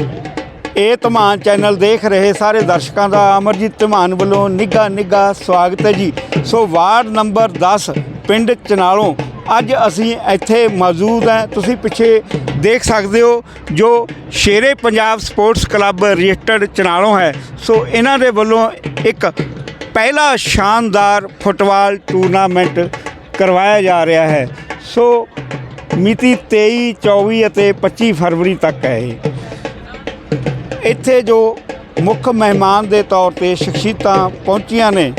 ਇਹ ਧਮਾਨ ਚੈਨਲ ਦੇਖ ਰਹੇ ਸਾਰੇ ਦਰਸ਼ਕਾਂ ਦਾ ਅਮਰਜੀਤ ਧਮਾਨ ਵੱਲੋਂ ਨਿੱਘਾ ਨਿੱਘਾ ਸਵਾਗਤ ਹੈ ਜੀ। ਸੋ ਵਾਰਡ ਨੰਬਰ 10 ਪਿੰਡ ਚਨਾਲੋਂ ਅੱਜ ਅਸੀਂ ਇੱਥੇ ਮੌਜੂਦ ਹਾਂ। ਤੁਸੀਂ ਪਿੱਛੇ ਦੇਖ ਸਕਦੇ ਹੋ ਜੋ Shere Punjab sports club registered Chanalon ਹੈ। ਸੋ ਇਹਨਾਂ ਦੇ ਵੱਲੋਂ ਇੱਕ ਪਹਿਲਾ ਸ਼ਾਨਦਾਰ ਫੁੱਟਬਾਲ ਟੂਰਨਾਮੈਂਟ ਕਰਵਾਇਆ ਜਾ ਰਿਹਾ ਹੈ। ਸੋ ਮਿਤੀ 23 24 ਅਤੇ 25 ਫਰਵਰੀ ਤੱਕ ਹੈ ਇਹ। ਇੱਥੇ ਜੋ ਮੁੱਖ ਮਹਿਮਾਨ ਦੇ ਤੌਰ ਤੇ ਸ਼ਖਸੀਅਤਾਂ ਪਹੁੰਚੀਆਂ ਨੇ,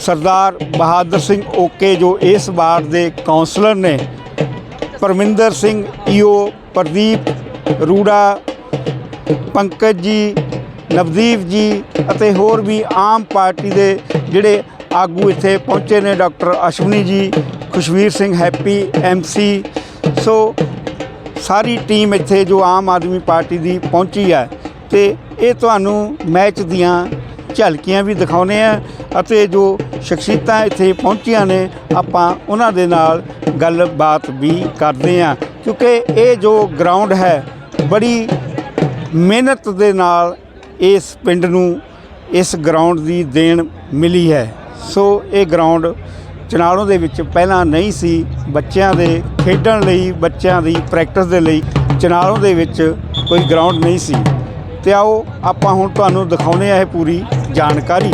ਸਰਦਾਰ ਬਹਾਦਰ ਸਿੰਘ ਓਕੇ ਜੋ ਇਸ ਵਾਰਡ ਦੇ ਕਾਉਂਸਲਰ ਨੇ, ਪਰਮਿੰਦਰ ਸਿੰਘ ਈਓ, ਪ੍ਰਦੀਪ ਰੂੜਾ, ਪੰਕਜ ਜੀ, ਨਵਦੀਪ ਜੀ ਅਤੇ ਹੋਰ ਵੀ ਆਮ ਪਾਰਟੀ ਦੇ ਜਿਹੜੇ ਆਗੂ ਇੱਥੇ ਪਹੁੰਚੇ ਨੇ, doctor Ashwani ji, Khushvir Singh happy MC so ਸਾਰੀ ਟੀਮ ਇੱਥੇ ਜੋ ਆਮ ਆਦਮੀ ਪਾਰਟੀ ਦੀ ਪਹੁੰਚੀ ਹੈ। ਤੇ ਇਹ ਤੁਹਾਨੂੰ ਮੈਚ ਦੀਆਂ ਝਲਕੀਆਂ ਵੀ ਦਿਖਾਉਨੇ ਆ ਅਤੇ ਜੋ ਸ਼ਖਸੀਅਤਾਂ ਇੱਥੇ ਪਹੁੰਚੀਆਂ ਨੇ, ਆਪਾਂ ਉਹਨਾਂ ਦੇ ਨਾਲ ਗੱਲਬਾਤ ਵੀ ਕਰਦੇ ਆ। ਕਿਉਂਕਿ ਇਹ ਜੋ ਗਰਾਊਂਡ ਹੈ, ਬੜੀ ਮਿਹਨਤ ਦੇ ਨਾਲ ਇਸ ਪਿੰਡ ਨੂੰ ਇਸ ਗਰਾਊਂਡ ਦੀ ਦੇਣ ਮਿਲੀ ਹੈ। ਸੋ ਇਹ ਗਰਾਊਂਡ ਚਨਾਲੋਂ ਦੇ ਵਿੱਚ ਪਹਿਲਾਂ ਨਹੀਂ ਸੀ, ਬੱਚਿਆਂ ਦੇ ਖੇਡਣ ਲਈ, ਬੱਚਿਆਂ ਦੀ ਪ੍ਰੈਕਟਿਸ ਦੇ ਲਈ ਚਨਾਲੋਂ ਦੇ ਵਿੱਚ ਕੋਈ ਗਰਾਊਂਡ ਨਹੀਂ ਸੀ। ਤੇ ਆਓ ਆਪਾਂ ਹੁਣ ਤੁਹਾਨੂੰ ਦਿਖਾਉਨੇ ਆ ਇਹ ਪੂਰੀ ਜਾਣਕਾਰੀ।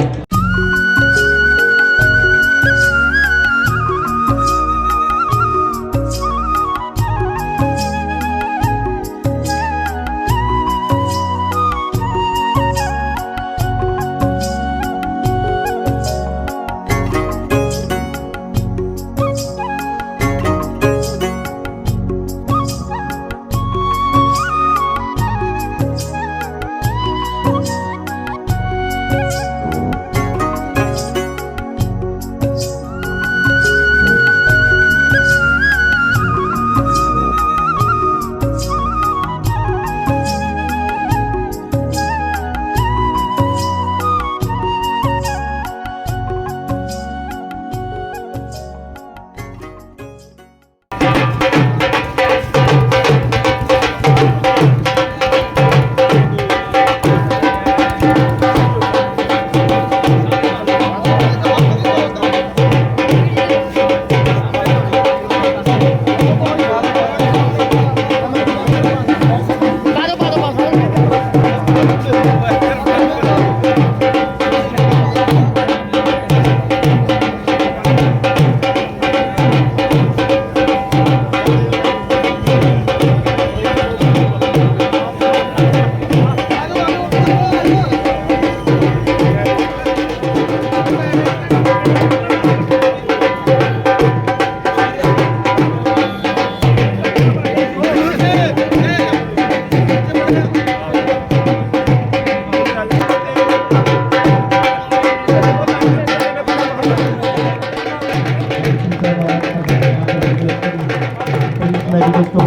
detto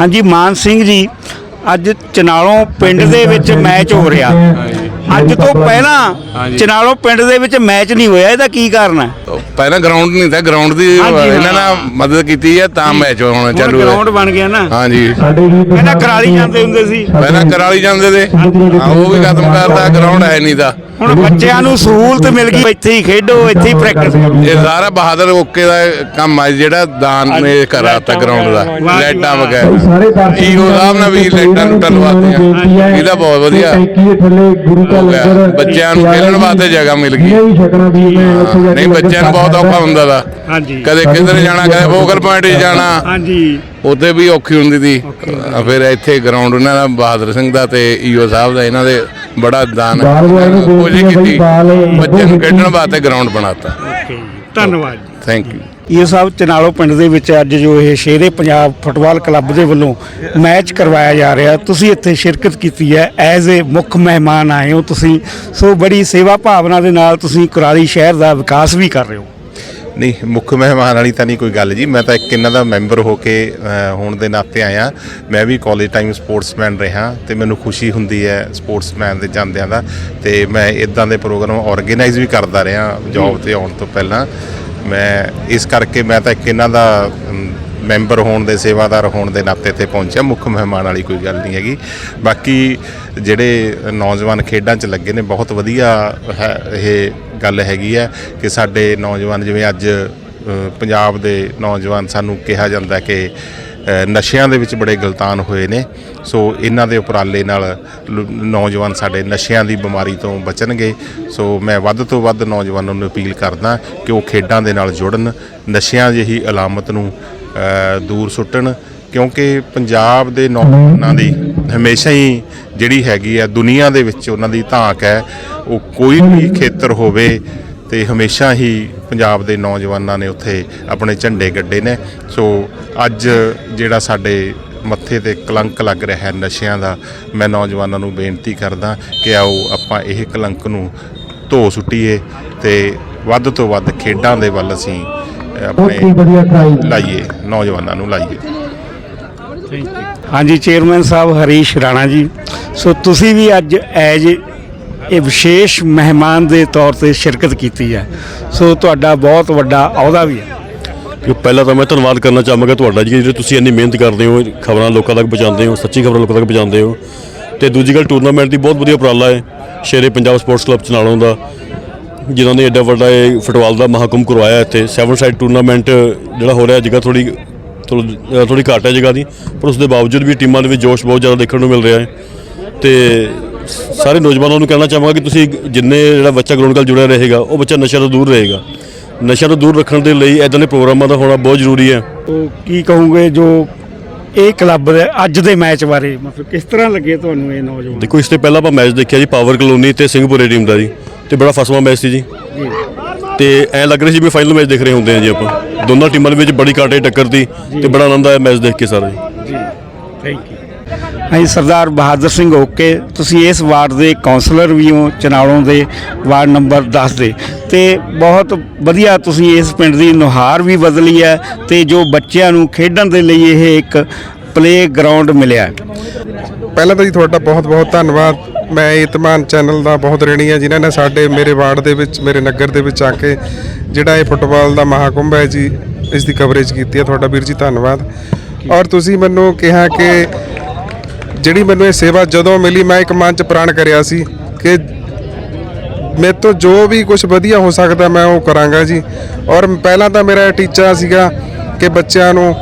ਹਾਂਜੀ ਮਾਨ ਸਿੰਘ ਜੀ ਅੱਜ ਚਨਾਲੋਂ ਪਿੰਡ ਦੇ ਵਿੱਚ ਮੈਚ ਹੋ ਰਿਹਾ। ਅੱਜ ਤੋਂ ਪਹਿਲਾਂ। ਚਨਾਲੋਂ ਪਿੰਡ ਦੇ ਵਿੱਚ ਮੈਚ ਨਹੀਂ ਹੋਇਆ ਇਹਦਾ ਕੀ ਕਾਰਨ ਹੈ? ਪਹਿਲਾਂ ਗਰਾਊਂਡ ਨਹੀਂ ਤਾਂ ਗਰਾਊਂਡ ਦੀ ਇਹਨਾਂ। ਨਾਲ ਮਦਦ ਕੀਤੀ ਹੈ ਤਾਂ ਮੈਚ ਹੋਣਾ ਚਾਲੂ ਗਰਾਊਂਡ ਹੈ ਬਣ ਗਿਆ ਨਾ। ਹਾਂਜੀ। ਪਹਿਲਾਂ ਕਰਾਲੀ ਜਾਂਦੇ ਹੁੰਦੇ ਸੀ। ਪਹਿਲਾਂ ਕਰਾਲੀ ਜਾਂਦੇ ਤੇ ਹਾਂ, ਉਹ ਵੀ ਖਤਮ ਕਰਤਾ ਗਰਾਊਂਡ ਹੈ ਨਹੀਂ ਦਾ ਹੁਣ ਬੱਚਿਆਂ ਨੂੰ ਸਹੂਲਤ ਮਿਲ ਗਈ। ਇੱਥੇ ਹੀ ਖੇਡੋ ਇੱਥੇ ਹੀ ਪ੍ਰੈਕਟਿਸ ਇਹ ਸਾਰਾ ਬਹਾਦਰ ਓਕੇ ਦਾ ਕੰਮ ਹੈ ਜਿਹੜਾ ਦਾਨ ਨੇ ਕਰਾਤਾ ਗਰਾਊਂਡ ਦਾ ਵਾਹ। ਵਗੈਰਾ। ਈਓ ਸਾਹਿਬ ਨੇ ਵੀ ਲੂਟਾਂ ਲਵਾਤੀਆਂ ਇਹਦਾ ਬਹੁਤ ਵਧੀਆ। ਬੱਚਿਆਂ ਨੂੰ ਖੇਲਣ ਵਾਸਤੇ ਜਗ੍ਹਾ ਮਿਲ ਗਈ। ਨਹੀਂ ਬੱਚਿਆਂ ਨੂੰ ਬਹੁਤ ਔਖਾ ਹੁੰਦਾ ਦਾ। ਹਾਂਜੀ। ਕਦੇ ਕਿੱਧਰ ਜਾਣਾ ਕਦੇ ਫੋਕਲ ਪੁਆਇੰਟ 'ਤੇ ਜਾਣਾ। ਹਾਂਜੀ। ਉੱਥੇ ਵੀ ਔਖੀ ਹੁੰਦੀ ਸੀ। ਫਿਰ ਇੱਥੇ ਗਰਾਊਂਡ ਉਹਨਾਂ ਦਾ ਬਹਾਦਰ ਸਿੰਘ ਦਾ ਤੇ ਈਓ ਸਾਹਿਬ ਦਾ ਇਹਨਾਂ ਦੇ ਬੜਾ ਦਾਨ ਕੋਸ਼ਿਸ਼ ਕੀਤੀ ਬੱਚਿਆਂ ਨੂੰ ਖੇਡਣ ਵਾਸਤੇ ਗਰਾਊਂਡ ਬਣਾਤਾ। ਧੰਨਵਾਦ ਜੀ। ਥੈਂਕ ਯੂ ਇਹ ਸਭ ਚਨਾਲੋ ਪਿੰਡ ਦੇ ਵਿੱਚ ਅੱਜ ਜੋ ਇਹ ਸ਼ੇਰੇ ਪੰਜਾਬ ਫੁੱਟਬਾਲ ਕਲੱਬ ਦੇ ਵੱਲੋਂ ਮੈਚ ਕਰਵਾਇਆ ਜਾ ਰਿਹਾ ਤੁਸੀਂ ਇੱਥੇ ਸ਼ਿਰਕਤ ਕੀਤੀ ਹੈ ਐਜ਼ ਏ ਮੁੱਖ ਮਹਿਮਾਨ ਆਏ ਹੋ ਤੁਸੀਂ ਸੋ ਬੜੀ ਸੇਵਾ ਭਾਵਨਾ ਦੇ ਨਾਲ ਤੁਸੀਂ ਕੁਰਾਲੀ ਸ਼ਹਿਰ ਦਾ ਵਿਕਾਸ ਵੀ ਕਰ ਰਹੇ ਹੋ। ਨਹੀਂ, ਮੁੱਖ ਮਹਿਮਾਨ ਵਾਲੀ ਤਾਂ ਨਹੀਂ ਕੋਈ ਗੱਲ ਜੀ। ਮੈਂ ਤਾਂ ਇੱਕ ਇਹਨਾਂ ਦਾ ਮੈਂਬਰ ਹੋ ਕੇ ਹੋਣ ਦੇ ਨਾਤੇ ਆਇਆ। ਮੈਂ ਵੀ ਕਾਲਜ ਟਾਈਮ ਸਪੋਰਟਸਮੈਨ ਰਿਹਾ ਤੇ ਮੈਨੂੰ ਖੁਸ਼ੀ ਹੁੰਦੀ ਹੈ ਸਪੋਰਟਸਮੈਨ ਦੇ ਜਾਂਦਿਆਂ ਦਾ। ਤੇ ਮੈਂ ਇਦਾਂ ਦੇ ਪ੍ਰੋਗਰਾਮ ਆਰਗੇਨਾਈਜ਼ ਵੀ ਕਰਦਾ ਰਿਹਾ ਜੌਬ ਤੇ ਆਉਣ ਤੋਂ ਪਹਿਲਾਂ। ਮੈਂ ਇਸ ਕਰਕੇ ਮੈਂ ਤਾਂ ਇੱਕ ਇਹਨਾਂ ਦਾ ਮੈਂਬਰ ਹੋਣ ਦੇ, ਸੇਵਾਦਾਰ ਹੋਣ ਦੇ ਨਾਤੇ ਤੇ ਪਹੁੰਚਿਆ। ਮੁੱਖ ਮਹਿਮਾਨ ਵਾਲੀ ਕੋਈ ਗੱਲ ਨਹੀਂ ਹੈਗੀ। ਬਾਕੀ ਜਿਹੜੇ ਨੌਜਵਾਨ ਖੇਡਾਂ 'ਚ ਲੱਗੇ ਨੇ, ਬਹੁਤ ਵਧੀਆ ਹੈ ਇਹ ਗੱਲ ਹੈਗੀ ਹੈ ਕਿ ਸਾਡੇ ਨੌਜਵਾਨ ਜਿਵੇਂ ਅੱਜ ਪੰਜਾਬ ਦੇ ਨੌਜਵਾਨ ਸਾਨੂੰ ਕਿਹਾ ਜਾਂਦਾ ਕਿ ਨਸ਼ਿਆਂ ਦੇ ਵਿੱਚ ਬੜੇ ਗਲਤਾਨ ਹੋਏ ਨੇ। ਸੋ ਇਹਨਾਂ ਦੇ ਉਪਰਾਲੇ ਨਾਲ ਨੌਜਵਾਨ ਸਾਡੇ ਨਸ਼ਿਆਂ ਦੀ ਬਿਮਾਰੀ ਤੋਂ ਬਚਣਗੇ। ਸੋ ਮੈਂ ਵੱਧ ਤੋਂ ਵੱਧ ਨੌਜਵਾਨਾਂ ਨੂੰ ਅਪੀਲ ਕਰਦਾ ਕਿ ਉਹ ਖੇਡਾਂ ਦੇ ਨਾਲ ਜੁੜਨ, ਨਸ਼ਿਆਂ ਜਿਹੀ ਅਲਾਮਤ ਨੂੰ ਦੂਰ ਸੁੱਟਣ ਕਿਉਂਕਿ ਪੰਜਾਬ ਦੇ ਨੌਜਵਾਨਾਂ ਦੀ ਹਮੇਸ਼ਾ ਹੀ ਜਿਹੜੀ ਹੈਗੀ ਹੈ ਦੁਨੀਆ ਦੇ ਵਿੱਚ ਉਹਨਾਂ ਦੀ ਧਾਕ ਹੈ ਉਹ ਕੋਈ ਵੀ ਖੇਤਰ ਹੋਵੇ ਤੇ ਹਮੇਸ਼ਾ ਹੀ ਪੰਜਾਬ ਦੇ ਨੌਜਵਾਨਾਂ ਨੇ ਉੱਥੇ ਆਪਣੇ ਝੰਡੇ ਗੱਡੇ ਨੇ। ਸੋ ਅੱਜ ਜਿਹੜਾ ਸਾਡੇ ਮੱਥੇ ਤੇ ਕਲੰਕ ਲੱਗ ਰਿਹਾ ਹੈ ਨਸ਼ਿਆਂ ਦਾ ਮੈਂ ਨੌਜਵਾਨਾਂ ਨੂੰ ਬੇਨਤੀ ਕਰਦਾ ਕਿ ਆਓ ਆਪਾਂ ਇਹ ਕਲੰਕ ਨੂੰ ਧੋ ਸੁੱਟੀਏ ਤੇ ਵੱਧ ਤੋਂ ਵੱਧ ਖੇਡਾਂ ਦੇ ਵੱਲ ਅਸੀਂ ਆਪਣੇ ਲਾਈਏ ਨੌਜਵਾਨਾਂ ਨੂੰ ਲਾਈਏ। ਹਾਂਜੀ ਚੇਅਰਮੈਨ ਸਾਹਿਬ ਹਰੀਸ਼ ਰਾਣਾ ਜੀ। ਸੋ ਤੁਸੀਂ ਵੀ ਅੱਜ ਐਜ ਇਹ ਵਿਸ਼ੇਸ਼ ਮਹਿਮਾਨ ਦੇ ਤੌਰ ਤੇ ਸ਼ਿਰਕਤ ਕੀਤੀ ਹੈ। ਸੋ ਤੁਹਾਡਾ ਬਹੁਤ ਵੱਡਾ ਅਹੁਦਾ ਵੀ ਹੈ। ਕਿ ਪਹਿਲਾਂ ਤਾਂ ਮੈਂ ਧੰਨਵਾਦ ਕਰਨਾ ਚਾਹਾਂਗਾ ਤੁਹਾਡਾ ਜੀ, ਜਿਹੜੇ ਤੁਸੀਂ ਇੰਨੀ ਮਿਹਨਤ ਕਰਦੇ ਹੋ, ਖਬਰਾਂ ਲੋਕਾਂ ਤੱਕ ਪਹੁੰਚਾਉਂਦੇ ਹੋ, ਸੱਚੀ ਖਬਰਾਂ ਲੋਕਾਂ ਤੱਕ ਪਹੁੰਚਾਉਂਦੇ ਹੋ। ਤੇ ਦੂਜੀ ਗੱਲ ਟੂਰਨਾਮੈਂਟ ਦੀ ਬਹੁਤ ਵਧੀਆ ਉਪਰਾਲਾ ਹੈ, ਸ਼ੇਰੇ ਪੰਜਾਬ ਸਪੋਰਟਸ ਕਲੱਬ ਚਨਾਲੋਂ ਦਾ, ਜਿਨ੍ਹਾਂ ਨੇ ਐਡਾ ਵੱਡਾ ਇਹ ਫੁੱਟਬਾਲ ਦਾ ਮਹਾਕੁੰਭ ਕਰਵਾਇਆ ਇੱਥੇ। ਸੈਵਨ ਸਾਈਡ ਟੂਰਨਾਮੈਂਟ ਜਿਹੜਾ ਹੋ ਰਿਹਾ ਜਗ੍ਹਾ ਥੋੜੀ ਥੋੜੀ ਘੱਟ ਹੈ ਜਗ੍ਹਾ ਦੀ ਪਰ ਉਸ ਦੇ ਬਾਵਜੂਦ ਵੀ ਟੀਮਾਂ ਦੇ ਵਿੱਚ ਜੋਸ਼ ਬਹੁਤ ਜ਼ਿਆਦਾ ਦੇਖਣ ਨੂੰ ਮਿਲ ਰਿਹਾ ਹੈ। ਤੇ ਸਾਰੇ ਨੌਜਵਾਨਾਂ ਨੂੰ ਕਹਿਣਾ ਚਾਹਾਂਗਾ ਕਿ ਤੁਸੀਂ ਜਿੰਨੇ ਜਿਹੜਾ ਬੱਚਾ ਗਰਾਊਂਡ ਨਾਲ ਜੁੜਿਆ ਰਹੇਗਾ ਉਹ ਬੱਚਾ ਨਸ਼ਿਆਂ ਤੋਂ ਦੂਰ ਰਹੇਗਾ। ਨਸ਼ਿਆਂ ਤੋਂ ਦੂਰ ਰੱਖਣ ਦੇ ਲਈ ਇਦਾਂ ਦੇ ਪ੍ਰੋਗਰਾਮਾਂ ਦਾ ਹੋਣਾ ਬਹੁਤ ਜ਼ਰੂਰੀ ਹੈ। ਉਹ ਕੀ ਕਹੋਗੇ ਜੋ ਇਹ ਕਲੱਬ ਦੇ ਅੱਜ ਦੇ ਮੈਚ ਬਾਰੇ ਮਤਲਬ ਕਿਸ ਤਰ੍ਹਾਂ ਲੱਗੇ ਤੁਹਾਨੂੰ ਇਹ ਨੌਜਵਾਨ? ਦੇਖੋ ਇਸ ਤੋਂ ਪਹਿਲਾਂ ਆਪਾਂ ਮੈਚ ਦੇਖਿਆ ਜੀ ਪਾਵਰ ਕਲੋਨੀ ਤੇ ਸਿੰਘਪੁਰੇ ਟੀਮ ਦਾ ਜੀ ਤੇ ਬੜਾ ਫਸਵਾ ਮੈਚ ਸੀ ਜੀ। ਤੇ ਐ ਲੱਗ ਰਿਹਾ ਸੀ ਵੀ ਫਾਈਨਲ ਮੈਚ ਦੇਖ ਰਹੇ ਹੁੰਦੇ ਆ ਜੀ ਆਪਾਂ। ਦੋਨਾਂ ਟੀਮਾਂ ਦੇ ਵਿੱਚ ਬੜੀ ਕਾਟੇ ਟੱਕਰ ਦੀ ਤੇ ਬੜਾ ਆਨੰਦ ਆਇਆ ਮੈਚ ਦੇਖ ਕੇ ਸਾਰਾ। ਜੀ ਥੈਂਕ ਯੂ ਹਾਂਜੀ ਸਰਦਾਰ ਬਹਾਦਰ ਸਿੰਘ ਓਕੇ ਤੁਸੀਂ ਇਸ ਵਾਰਡ ਦੇ ਕਾਉਂਸਲਰ ਵੀ ਹੋ ਚਨਾਲੋਂ ਦੇ ਵਾਰਡ ਨੰਬਰ 10 ਦੇ। ਤੇ ਬਹੁਤ ਵਧੀਆ ਤੁਸੀਂ ਇਸ ਪਿੰਡ ਦੀ ਨੁਹਾਰ ਵੀ ਬਦਲੀ ਹੈ ਤੇ ਜੋ ਬੱਚਿਆਂ ਨੂੰ ਖੇਡਣ ਦੇ ਲਈ ਇਹ ਇੱਕ ਪਲੇ ਗਰਾਊਂਡ ਮਿਲਿਆ। ਪਹਿਲਾਂ ਤਾਂ ਜੀ ਤੁਹਾਡਾ ਬਹੁਤ-ਬਹੁਤ ਧੰਨਵਾਦ। ਮੈਂ ਇਤਮਾਨ ਚੈਨਲ ਦਾ ਬਹੁਤ ਰਣੀ ਆ ਜਿਨ੍ਹਾਂ ਨੇ ਸਾਡੇ ਮੇਰੇ ਵਾਰਡ ਦੇ ਵਿੱਚ, ਮੇਰੇ ਨਗਰ ਦੇ ਵਿੱਚ ਆ ਕੇ ਜਿਹੜਾ ਇਹ ਫੁੱਟਬਾਲ ਦਾ ਮਹਾਕੁੰਭ ਹੈ ਜੀ, ਇਸ ਦੀ ਕਵਰੇਜ ਕੀਤੀ ਹੈ। ਤੁਹਾਡਾ ਵੀਰ ਜੀ, ਧੰਨਵਾਦ। ਔਰ ਤੁਸੀਂ ਮੈਨੂੰ ਕਿਹਾ ਕਿ ਜਿਹੜੀ ਮੈਨੂੰ ਇਹ ਸੇਵਾ ਜਦੋਂ ਮਿਲੀ, ਮੈਂ ਇੱਕ ਮਨ ਚ ਪ੍ਰਾਣ ਕਰਿਆ ਸੀ ਕਿ ਮੇਰੇ ਤੋਂ ਜੋ ਵੀ ਕੁਝ ਵਧੀਆ ਹੋ ਸਕਦਾ, ਮੈਂ ਉਹ ਕਰਾਂਗਾ ਜੀ। ਔਰ ਪਹਿਲਾਂ ਤਾਂ ਮੇਰਾ ਟੀਚਾ ਸੀਗਾ ਕਿ ਬੱਚਿਆਂ ਨੂੰ